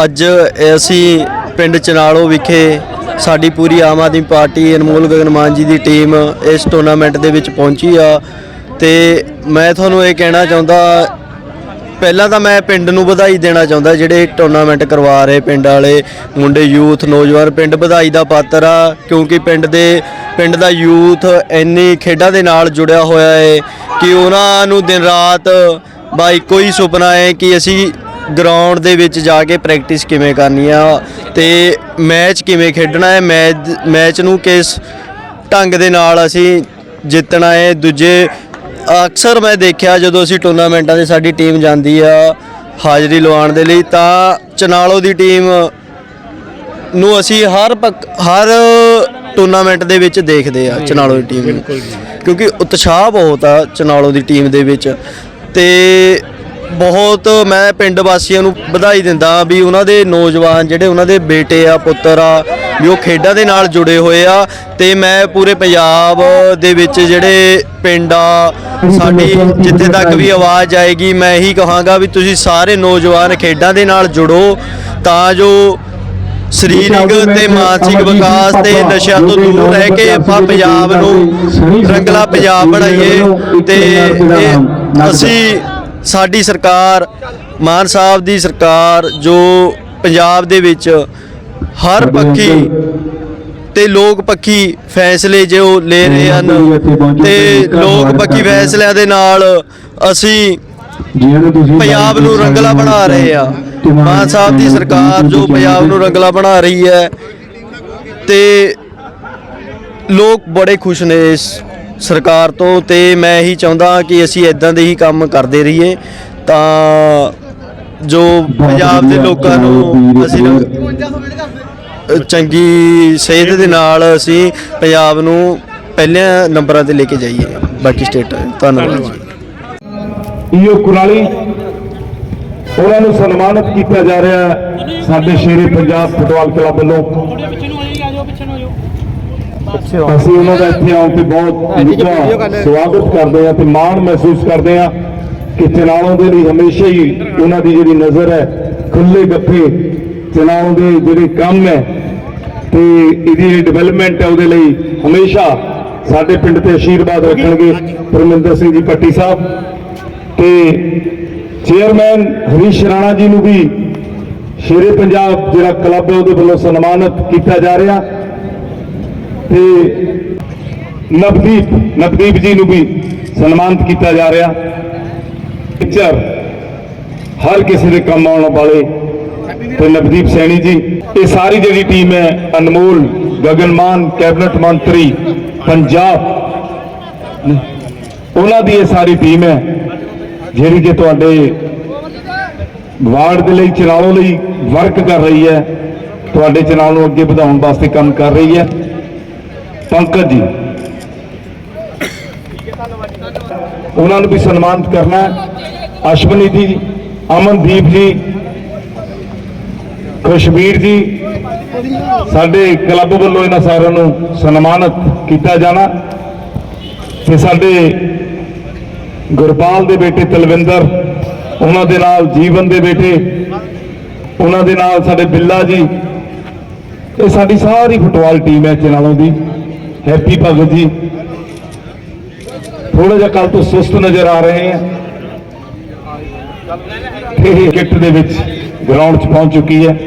ਅੱਜ ਅਸੀਂ ਪਿੰਡ ਚਨਾਲੋ ਵਿਖੇ ਸਾਡੀ ਪੂਰੀ ਆਮ ਆਦਮੀ ਪਾਰਟੀ, ਅਨਮੋਲ ਗਗਨਮਾਨ ਜੀ ਦੀ ਟੀਮ ਇਸ ਟੂਰਨਾਮੈਂਟ ਦੇ ਵਿੱਚ ਪਹੁੰਚੀ ਆ। ਤੇ ਮੈਂ ਤੁਹਾਨੂੰ ਇਹ ਕਹਿਣਾ ਚਾਹੁੰਦਾ ਪਹਿਲਾਂ ਤਾਂ ਮੈਂ ਪਿੰਡ ਨੂੰ ਵਧਾਈ ਦੇਣਾ ਚਾਹੁੰਦਾ, ਜਿਹੜੇ ਟੂਰਨਾਮੈਂਟ ਕਰਵਾ ਰਹੇ ਪਿੰਡ ਵਾਲੇ, ਮੁੰਡੇ ਯੂਥ ਨੌਜਵਾਨ, ਪਿੰਡ ਵਧਾਈ ਦਾ ਪਾਤਰ ਆ, ਕਿਉਂਕਿ ਪਿੰਡ ਦੇ, ਪਿੰਡ ਦਾ ਯੂਥ ਇੰਨੀ ਖੇਡਾਂ ਦੇ ਨਾਲ ਜੁੜਿਆ ਹੋਇਆ ਹੈ ਕਿ ਉਹਨਾਂ ਨੂੰ ਦਿਨ ਰਾਤ ਬਾ ਇੱਕੋ ਹੀ ਸੁਪਨਾ ਹੈ ਕਿ ਅਸੀਂ ਗਰਾਊਂਡ ਦੇ ਵਿੱਚ ਜਾ ਕੇ ਪ੍ਰੈਕਟਿਸ ਕਿਵੇਂ ਕਰਨੀ ਆ ਤੇ ਮੈਚ ਕਿਵੇਂ ਖੇਡਣਾ ਹੈ ਮੈਚ ਮੈਚ ਨੂੰ ਕਿਸ ਢੰਗ ਦੇ ਨਾਲ ਅਸੀਂ ਜਿੱਤਣਾ ਹੈ ਦੂਜੇ ਅਕਸਰ ਮੈਂ ਦੇਖਿਆ ਜਦੋਂ ਅਸੀਂ ਟੂਰਨਾਮੈਂਟਾਂ 'ਤੇ ਸਾਡੀ ਟੀਮ ਜਾਂਦੀ ਆ ਹਾਜ਼ਰੀ ਲਵਾਉਣ ਦੇ ਲਈ ਤਾਂ ਚਨਾਲੋ ਦੀ ਟੀਮ ਨੂੰ ਅਸੀਂ ਹਰ ਪੱਕ- ਹਰ ਟੂਰਨਾਮੈਂਟ ਦੇ ਵਿੱਚ ਦੇਖਦੇ ਆ ਚਨਾਲੋ ਦੀ ਟੀਮ ਨੂੰ। ਕਿਉਂਕਿ ਉਤਸ਼ਾਹ ਬਹੁਤ ਆ ਚਨਾਲੋ ਦੀ ਟੀਮ ਦੇ ਵਿੱਚ। ਤੇ ਬਹੁਤ ਮੈਂ ਪਿੰਡ ਵਾਸੀਆਂ ਨੂੰ ਵਧਾਈ ਦਿੰਦਾ ਵੀ ਉਹਨਾਂ ਦੇ ਨੌਜਵਾਨ ਜਿਹੜੇ ਉਹਨਾਂ ਦੇ ਬੇਟੇ ਆ ਪੁੱਤਰ ਆ ਵੀ ਉਹ ਖੇਡਾਂ ਦੇ ਨਾਲ ਜੁੜੇ ਹੋਏ ਆ ਤੇ ਮੈਂ ਪੂਰੇ ਪੰਜਾਬ ਦੇ ਵਿੱਚ ਜਿਹੜੇ ਪਿੰਡ ਆ ਸਾਡੀ ਜਿੱਥੇ ਤੱਕ ਵੀ ਆਵਾਜ਼ ਆਏਗੀ ਮੈਂ ਇਹੀ ਕਹਾਂਗਾ ਵੀ ਤੁਸੀਂ ਸਾਰੇ ਨੌਜਵਾਨ ਖੇਡਾਂ ਦੇ ਨਾਲ ਜੁੜੋ ਤਾਂ ਜੋ ਸਰੀਰਕ ਤੇ ਮਾਨਸਿਕ ਵਿਕਾਸ ਤੇ ਨਸ਼ਿਆਂ ਤੋਂ ਦੂਰ ਰਹਿ ਕੇ ਆਪਾਂ ਪੰਜਾਬ ਨੂੰ ਰੰਗਲਾ ਪੰਜਾਬ ਬਣਾਈਏ ਤੇ ਅਸੀਂ ਸਾਡੀ ਸਰਕਾਰ ਮਾਨ ਸਾਹਿਬ ਦੀ ਸਰਕਾਰ ਜੋ ਪੰਜਾਬ ਦੇ ਵਿੱਚ ਹਰ ਪੱਖੀ ਤੇ ਲੋਕ ਪੱਖੀ ਫੈਸਲੇ ਜੋ ਲੈ ਰਹੇ ਹਨ ਤੇ ਲੋਕ ਪੱਖੀ ਫੈਸਲਿਆਂ ਦੇ ਨਾਲ ਅਸੀਂ ਪੰਜਾਬ ਨੂੰ ਰੰਗਲਾ ਬਣਾ ਰਹੇ ਆ ਮਾਨ ਸਾਹਿਬ ਦੀ ਸਰਕਾਰ ਜੋ ਪੰਜਾਬ ਨੂੰ ਰੰਗਲਾ ਬਣਾ ਰਹੀ ਹੈ ਤੇ ਲੋਕ ਬੜੇ ਖੁਸ਼ ਨੇ ਇਸ ਸਰਕਾਰ ਤੋਂ ਤੇ ਮੈਂ ਇਹੀ ਚਾਹੁੰਦਾ ਕਿ ਅਸੀਂ ਇਦਾਂ ਦੇ ਹੀ ਕੰਮ ਕਰਦੇ ਰਹੀਏ ਤਾਂ ਜੋ ਪੰਜਾਬ ਦੇ ਲੋਕਾਂ ਨੂੰ ਅਸੀਂ ਚੰਗੀ ਸਿਹਤ ਦੇ ਨਾਲ ਅਸੀਂ ਪੰਜਾਬ ਨੂੰ ਪਹਿਲੇ ਨੰਬਰਾਂ ਤੇ ਲੈ ਕੇ ਜਾਈਏ। ਬਾਕੀ ਸਟੇਟਾਂ ਧੰਨਵਾਦ ਈਓ ਕੁਰਾਲੀ, ਉਹਨਾਂ ਨੂੰ ਸਨਮਾਨਿਤ ਕੀਤਾ ਜਾ ਰਿਹਾ ਹੈ ਸਾਡੇ ਸ਼ੇਰੇ ਪੰਜਾਬ ਫੁੱਟਬਾਲ ਕਲੱਬ ਵੱਲੋਂ। ਅਸੀਂ ਉਹਨਾਂ ਦਾ ਇੱਥੇ ਆਉਣ ਤੇ ਬਹੁਤ ਨਿੱਘਾ ਸਵਾਗਤ ਕਰਦੇ ਹਾਂ ਤੇ ਮਾਣ ਮਹਿਸੂਸ ਕਰਦੇ ਹਾਂ ਕਿ ਚਨਾਲੋਂ ਦੇ ਲਈ ਹਮੇਸ਼ਾ ਹੀ ਉਹਨਾਂ ਦੀ ਜਿਹੜੀ ਨਜ਼ਰ ਹੈ ਖੁੱਲੇ ਗੱਫੇ ਚਲਾਉਣ ਦੇ ਜਿਹੜੇ ਕੰਮ ਹੈ ਤੇ ਇਹਦੀ ਜਿਹੜੀ ਡਿਵੈਲਪਮੈਂਟ ਹੈ ਉਹਦੇ ਲਈ ਹਮੇਸ਼ਾ ਸਾਡੇ ਪਿੰਡ ਤੇ ਆਸ਼ੀਰਵਾਦ ਰੱਖਣਗੇ ਪਰਮਿੰਦਰ ਸਿੰਘ ਜੀ ਪੱਟੀ ਸਾਹਿਬ ਤੇ ਚੇਅਰਮੈਨ ਹਰੀਸ਼ ਰਾਣਾ ਜੀ ਨੂੰ ਵੀ ਸ਼ੇਰੇ ਪੰਜਾਬ ਜਿਹੜਾ ਕਲੱਬ ਹੈ ਉਹਦੇ ਵੱਲੋਂ ਸਨਮਾਨਿਤ ਕੀਤਾ ਜਾ ਰਿਹਾ ਤੇ ਨਵਦੀਪ ਨਵਦੀਪ ਜੀ ਨੂੰ ਵੀ ਸਨਮਾਨਿਤ ਕੀਤਾ ਜਾ ਰਿਹਾ। ਪਿਕਚਰ ਹਰ ਕਿਸੇ ਦੇ ਕੰਮ ਆਉਣ ਵਾਲੇ ਤੇ ਨਵਦੀਪ ਸੈਣੀ ਜੀ, ਇਹ ਸਾਰੀ ਜਿਹੜੀ ਟੀਮ ਹੈ, ਅਨਮੋਲ ਗਗਨਮਾਨ ਕੈਬਨਿਟ ਮੰਤਰੀ, ਪੰਜਾਬ, ਉਹਨਾਂ ਦੀ ਇਹ ਸਾਰੀ ਟੀਮ ਹੈ, ਜਿਹੜੀ ਕਿ ਤੁਹਾਡੇ ਵਾਰਡ ਦੇ ਲਈ ਚੁਣਾਵ ਲਈ ਵਰਕ ਕਰ ਰਹੀ ਹੈ, ਤੁਹਾਡੇ ਚੁਣਾਵ ਨੂੰ ਅੱਗੇ ਵਧਾਉਣ ਵਾਸਤੇ ਕੰਮ ਕਰ ਰਹੀ ਹੈ। ਪੰਕਜ ਜੀ, ਉਹਨਾਂ ਨੂੰ ਵੀ ਸਨਮਾਨਿਤ ਕਰਨਾ ਹੈ। ਅਸ਼ਵਨੀ ਜੀ, ਅਮਨਦੀਪ ਜੀ ਕਸ਼ਮੀਰ ਜੀ, ਸਾਡੇ ਕਲੱਬ ਵੱਲੋਂ ਇਹਨਾਂ ਸਾਰਿਆਂ ਨੂੰ ਸਨਮਾਨਿਤ ਕੀਤਾ ਜਾਣਾ ਤੇ ਸਾਡੇ ਗੁਰਪਾਲ ਦੇ ਬੇਟੇ ਤਲਵਿੰਦਰ, ਉਹਨਾਂ ਦੇ ਨਾਲ ਜੀਵਨ ਦੇ ਬੇਟੇ, ਉਹਨਾਂ ਦੇ ਨਾਲ ਸਾਡੇ ਬਿੱਲਾ ਜੀ, ਇਹ ਸਾਡੀ ਸਾਰੀ ਫੁੱਟਬਾਲ ਟੀਮ ਹੈ ਚਨਾਲੋਂ ਦੀ। ਹੈਪੀ ਭਗਤ ਜੀ। ਥੋੜਾ ਜਿਹਾ ਕੱਲ ਤੋਂ ਸੁਸਤ ਨਜ਼ਰ ਆ ਰਹੇ ਹੈ। ਇਹ ਕਿੱਟ ਦੇ ਵਿੱਚ ਗਰਾਊਂਡ 'ਚ ਪਹੁੰਚ ਚੁੱਕੀ ਹੈ।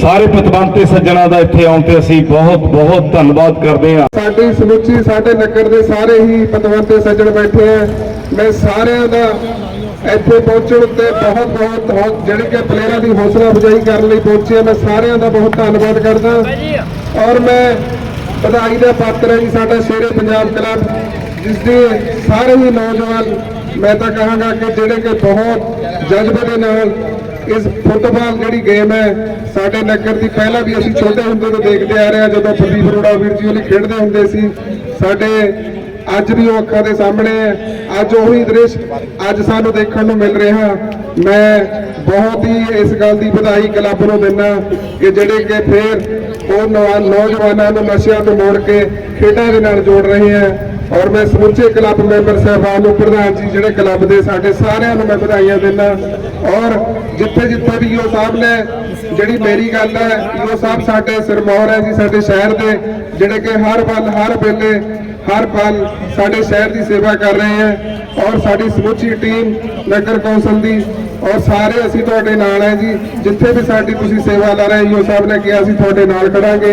ਸਾਰੇ ਪਤਵੰਤੇ ਸੱਜਣਾ ਦਾ ਇੱਥੇ ਆਉਣ ਤੇ ਅਸੀਂ ਬਹੁਤ ਬਹੁਤ ਧੰਨਵਾਦ ਕਰਦੇ ਹਾਂ। ਸਾਡੀ ਸਮੁੱਚੀ, ਸਾਡੇ ਨਗਰ ਦੇ ਸਾਰੇ ਹੀ ਪਤਵੰਤੇ ਸੱਜਣ ਬੈਠੇ ਆ। ਮੈਂ ਸਾਰਿਆਂ ਦਾ ਇੱਥੇ ਪਹੁੰਚਣ ਤੇ ਬਹੁਤ ਬਹੁਤ ਜਿਹੜੇ ਕਿ ਪਲੇਅਰਾਂ ਦੀ ਹੌਸਲਾ ਅਫਜ਼ਾਈ ਕਰਨ ਲਈ ਪਹੁੰਚੇ ਮੈਂ ਸਾਰਿਆਂ ਦਾ ਬਹੁਤ ਧੰਨਵਾਦ ਕਰਦਾ। ਔਰ ਮੈਂ ਵਧਾਈ ਦਾ ਪਾਤਰ ਹੈ ਜੀ ਸਾਡਾ ਸ਼ੇਰੇ ਪੰਜਾਬ ਕਲੱਬ, ਜਿਸ ਦੇ ਸਾਰੇ ਹੀ ਨੌਜਵਾਨ, ਮੈਂ ਤਾਂ ਕਹਾਂਗਾ ਕਿ ਜਿਹੜੇ ਕਿ ਬਹੁਤ ਜਜ਼ਬੇ ਦੇ ਨਾਲ ਇਸ ਫੁੱਟਬਾਲ ਜਿਹੜੀ ਗੇਮ ਹੈ, ਸਾਡੇ ਨਗਰ ਦੀ ਪਹਿਲਾਂ ਵੀ ਅਸੀਂ ਛੋਟੇ ਹੁੰਦੇ ਤੋਂ ਦੇਖਦੇ ਆ ਰਹੇ ਹਾਂ, ਜਦੋਂ ਪ੍ਰਦੀਪ ਅਰੋੜਾ ਵੀਰ ਜੀ ਉਹਨੇ ਖੇਡਦੇ ਹੁੰਦੇ ਸੀ, ਸਾਡੇ ਅੱਜ ਵੀ ਉਹ ਅੱਖਾਂ ਦੇ ਸਾਹਮਣੇ ਹੈ। ਅੱਜ ਉਹੀ ਦ੍ਰਿਸ਼ ਅੱਜ ਸਾਨੂੰ ਦੇਖਣ ਨੂੰ ਮਿਲ ਰਿਹਾ। ਮੈਂ ਬਹੁਤ ਹੀ ਇਸ ਗੱਲ ਦੀ ਵਧਾਈ ਕਲੱਬ ਨੂੰ ਦਿੰਦਾ ਕਿ ਜਿਹੜੇ ਕਿ ਫੇਰ ਉਹ ਨੌ- ਨੌਜਵਾਨਾਂ ਨੂੰ ਨਸ਼ਿਆਂ ਤੋਂ ਮੋੜ ਕੇ ਖੇਡਾਂ ਦੇ ਨਾਲ ਜੋੜ ਰਹੇ ਹੈ। ਔਰ ਮੈਂ ਸਮੁੱਚੇ ਕਲੱਬ ਮੈਂਬਰ ਸਾਹਿਬਾਨ ਨੂੰ, ਪ੍ਰਧਾਨ ਜੀ ਜਿਹੜੇ ਕਲੱਬ ਦੇ ਸਾਡੇ ਸਾਰਿਆਂ ਨੂੰ ਮੈਂ ਵਧਾਈਆਂ ਦਿੰਦਾ। ਔਰ ਜਿੱਥੇ ਜਿੱਥੇ ਵੀ ਉਹ ਸਾਹਿਬ ਨੇ, ਜਿਹੜੀ ਮੇਰੀ ਗੱਲ ਹੈ ਉਹ ਸਾਹਿਬ ਸਾਡੇ ਸਿਰਮੌਰ ਹੈ ਜੀ, ਸਾਡੇ ਸ਼ਹਿਰ ਦੇ, ਜਿਹੜੇ ਕਿ ਹਰ ਪਲ, ਹਰ ਵੇਲੇ, ਹਰ ਪਲ ਸਾਡੇ ਸ਼ਹਿਰ ਦੀ ਸੇਵਾ ਕਰ ਰਹੇ ਹੈ। ਔਰ ਸਾਡੀ ਸਮੁੱਚੀ ਟੀਮ ਨਗਰ ਕੌਂਸਲ ਦੀ ਔਰ ਸਾਰੇ ਅਸੀਂ ਤੁਹਾਡੇ ਨਾਲ ਹੈ ਜੀ। ਜਿੱਥੇ ਵੀ ਸਾਡੀ ਤੁਸੀਂ ਸੇਵਾ ਲਾ ਰਹੇ ਹੋ ਸਾਹਿਬ ਨੇ ਕਿਹਾ, ਅਸੀਂ ਤੁਹਾਡੇ ਨਾਲ ਖੜਾਂਗੇ।